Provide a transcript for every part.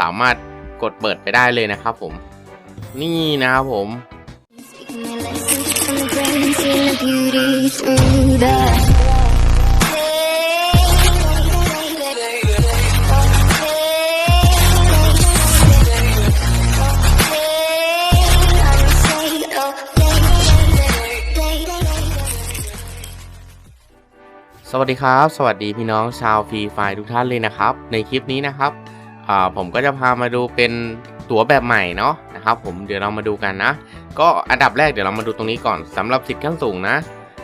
สามารถกดเปิดไปได้เลยนะครับผม นี่นะครับผม สวัสดีครับ สวัสดีพี่น้องชาวฟรีไฟทุกท่านเลยนะครับ ในคลิปนี้นะครับ อ่าผมก็จะพามาดูเป็นตั๋วแบบใหม่เนาะนะครับผมเดี๋ยวเรามาดูกันนะ ก็อันดับแรกเดี๋ยวเรามาดูตรงนี้ก่อนสำหรับสิทธิ์ขั้นสูงนะ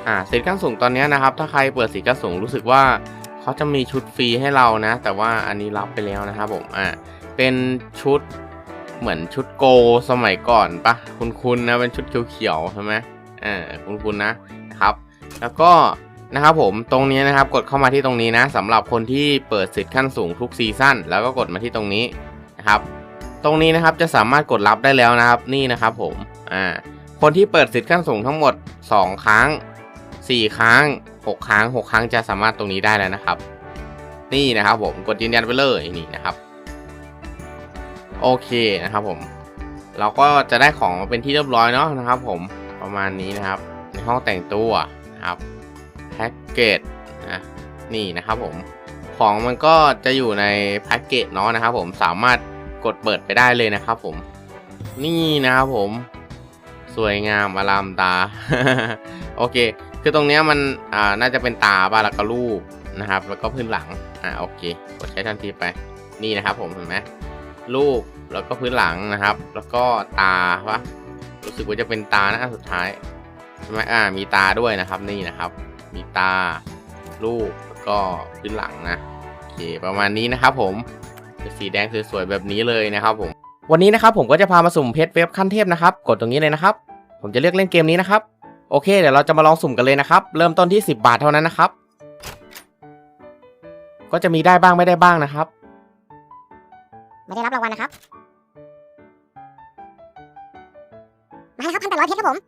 อ่าสิทธิ์ขั้นสูงตอนนี้นะครับ ถ้าใครเปิดสิทธิ์ขั้นสูงรู้สึกว่าเขาจะมีชุดฟรีให้เรานะ แต่ว่าอันนี้รับไปแล้วนะครับผมอ่าเป็นชุดเหมือนชุดโกสมัยก่อนปะคุณคุณนะเป็นชุดเขียวๆใช่ไหมอ่าคุณคุณนะครับ แล้วก็ นะครับผมตรงนี้นะครับกดเข้ามาที่ตรงนี้นะสำหรับคนที่เปิดสิทธิ์ขั้นสูงทุกซีซั่นแล้วก็กดมาที่ตรงนี้นะครับ ตรงนี้นะครับจะสามารถกดรับได้แล้วนะครับนี่นะครับผมอ่าคนที่เปิดสิทธิ์ขั้นสูงทั้งหมด 2 ครั้ง 4 ครั้ง 6 ครั้ง 6 ครั้งจะสามารถตรงนี้ได้แล้วนะครับ นี่นะครับผมกดยืนยันไปเลยนี่นะครับโอเคนะครับผม เราก็จะได้ของมาเป็นที่เรียบร้อยเนาะนะครับ ผมประมาณนี้นะครับ ในห้องแต่งตัวนะครับ แพ็กเกจนะนี่นะครับผมของมันก็จะอยู่ในแพ็กเกจเนาะนะครับผมสามารถกดเปิดไปได้เลยนะครับผม นี่นะครับผม สวยงามอลามตา โอเค คือตรงเนี้ยมันอ่าน่าจะเป็นตาบ้าแล้วก็รูปนะครับ แล้วก็พื้นหลังอ่าโอเค กดใช้ทันทีไปนี่นะครับผมเห็นไหมรูปแล้วก็พื้นหลังนะครับ แล้วก็ตาวะรู้สึกว่าจะเป็นตานะอันสุดท้ายใช่ไหมอ่ามีตาด้วยนะครับนี่นะครับ มีตารูปแล้วก็พื้นหลังนะโอเคประมาณนี้นะครับผมเป็นสีแดงสวยๆแบบนี้เลยนะครับผมวันนี้นะครับผมก็จะพามาสุ่มเพชรเว็บขั้นเทพนะครับ กดตรงนี้เลยนะครับ ผมจะเลือกเล่นเกมนี้นะครับ โอเค เดี๋ยวเราจะมาลองสุ่มกันเลยนะครับ เริ่มต้นที่ 10 บาทเท่านั้นนะครับ ก็จะมีได้บ้างไม่ได้บ้างนะครับ ไม่ได้รับรางวัลนะครับ มาแล้วครับพันแปดร้อยเพชรครับผม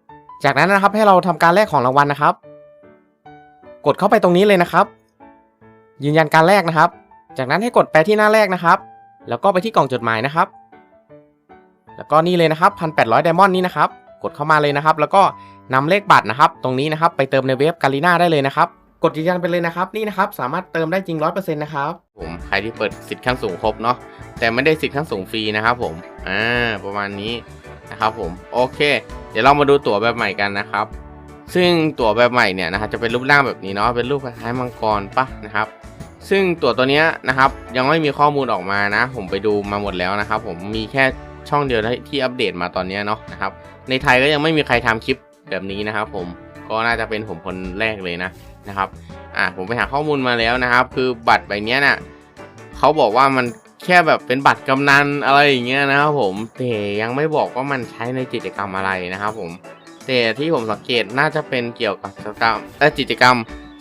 จากนั้นนะครับให้เราทำการแลกของรางวัลนะครับ กดเข้าไปตรงนี้เลยนะครับ ยืนยันการแลกนะครับ จากนั้นให้กดไปที่หน้าแรกนะครับ แล้วก็ไปที่กล่องจดหมายนะครับ แล้วก็นี่เลยนะครับพันแปดร้อยไดมอนด์นี่นะครับ กดเข้ามาเลยนะครับ แล้วก็นำเลขบัตรนะครับ ตรงนี้นะครับ ไปเติมในเว็บกาลีนาได้เลยนะครับกดยืนยันไปเลยนะครับนี่นะครับสามารถเติมได้จริงร้อยเปอร์เซ็นต์นะครับผมใครที่เปิดสิทธิ์ขั้นสูงครบเนาะแต่ไม่ได้สิทธิ์ขั้นสูงฟรีนะครับผมอ่าประมาณนี้นะครับผมโอเค เดี๋ยวเรามาดูตั๋วแบบใหม่กันนะครับ ซึ่งตั๋วแบบใหม่เนี่ยนะครับจะเป็นรูปร่างแบบนี้เนาะเป็นรูปคล้ายๆมังกรปะนะครับ ซึ่งตั๋วตัวเนี้ยนะครับยังไม่มีข้อมูลออกมานะ ผมไปดูมาหมดแล้วนะครับ ผมมีแค่ช่องเดียวที่อัปเดตมาตอนนี้เนาะนะครับในไทยก็ยังไม่มีใครทำคลิปแบบนี้นะครับผมก็น่าจะเป็นผมคนแรกเลยนะนะครับอ่าผมไปหาข้อมูลมาแล้วนะครับ คือบัตรใบนี้ยน่ะเขาบอกว่ามันแค่แบบเป็นบัตรกำนันอะไรอย่างเงี้ยนะครับผมแต่ยังไม่บอกว่ามันใช้ในกิจกรรมอะไรนะครับผม แต่ที่ผมสังเกตน่าจะเป็นเกี่ยวกับกิจกรรมเอ่อกิจกรรม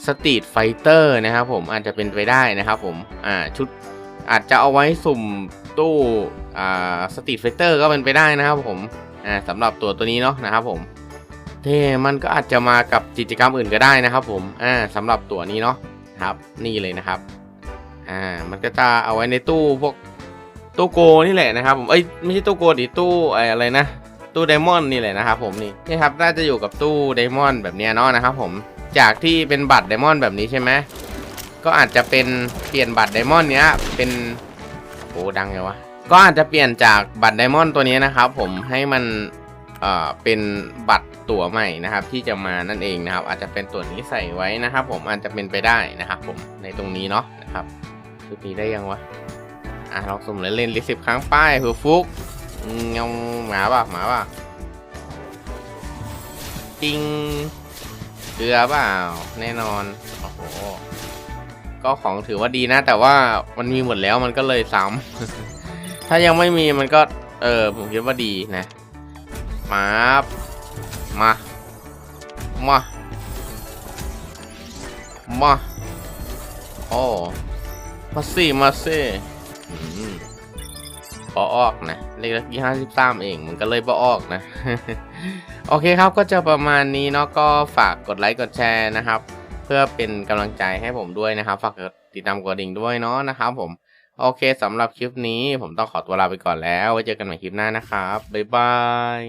สตรีทไฟเตอร์นะครับผมอาจจะเป็นไปได้นะครับผมอ่าชุดอาจจะเอาไว้สุ่มตู้อ่าสตรีทไฟเตอร์ก็เป็นไปได้นะครับผมอ่าสำหรับตัวตัวนี้เนาะนะครับผมเท่มันก็อาจจะมากับกิจกรรมอื่นก็ได้นะครับผมอ่าสำหรับตัวนี้เนาะครับนี่เลยนะครับอ่ามันก็จะเอาไว้ในตู้พวกตู้โกนี่แหละนะครับผมเอ้ยไม่ใช่ตู้โกดิตู้อะไรนะ ตู้ไดมอนด์นี่แหละนะครับผมนี่นี่ครับน่าจะอยู่กับตู้ไดมอนด์แบบเนี้ยเนาะนะครับผมจากที่เป็นบัตรไดมอนด์แบบนี้ใช่ไหมก็อาจจะเป็นเปลี่ยนบัตรไดมอนด์เนี้ยเป็นโอ้ดังไงวะก็อาจจะเปลี่ยนจากบัตรไดมอนด์ตัวนี้นะครับผมให้มันเอ่อเป็นบัตรตั๋วใหม่นะครับ ที่จะมานั่นเองนะครับ อาจจะเป็นตัวนี้ใส่ไว้นะครับ ผมอาจจะเป็นไปได้นะครับ ผมในตรงนี้เนาะนะครับชุดนี้ได้ยังวะอะลองสุ่มเล่นๆลิสิบครั้งป้ายคือฟุก เงาหมาป่ะหมาป่ะจริงเกลือเปล่าแน่นอนโอ้โหก็ของถือว่าดีนะ แต่ว่ามันมีหมดแล้วมันก็เลยซ้ำ ถ้ายังไม่มีมันก็ เออผมคิดว่าดีนะมามามามาโอ้มาสิมาสิอืมบอออกนะ เลขที่ห้าสิบสามเองมันก็เลยบอออกนะ โอเคครับก็จะประมาณนี้เนาะก็ฝากกดไลค์กดแชร์นะครับ เพื่อเป็นกำลังใจให้ผมด้วยนะครับ ฝากติดตามกดดิ่งด้วยเนาะนะครับผมโอเคสำหรับคลิปนี้ผมต้องขอตัวลาไปก่อนแล้วไว้เจอกันใหม่คลิปหน้านะครับ บ๊ายบาย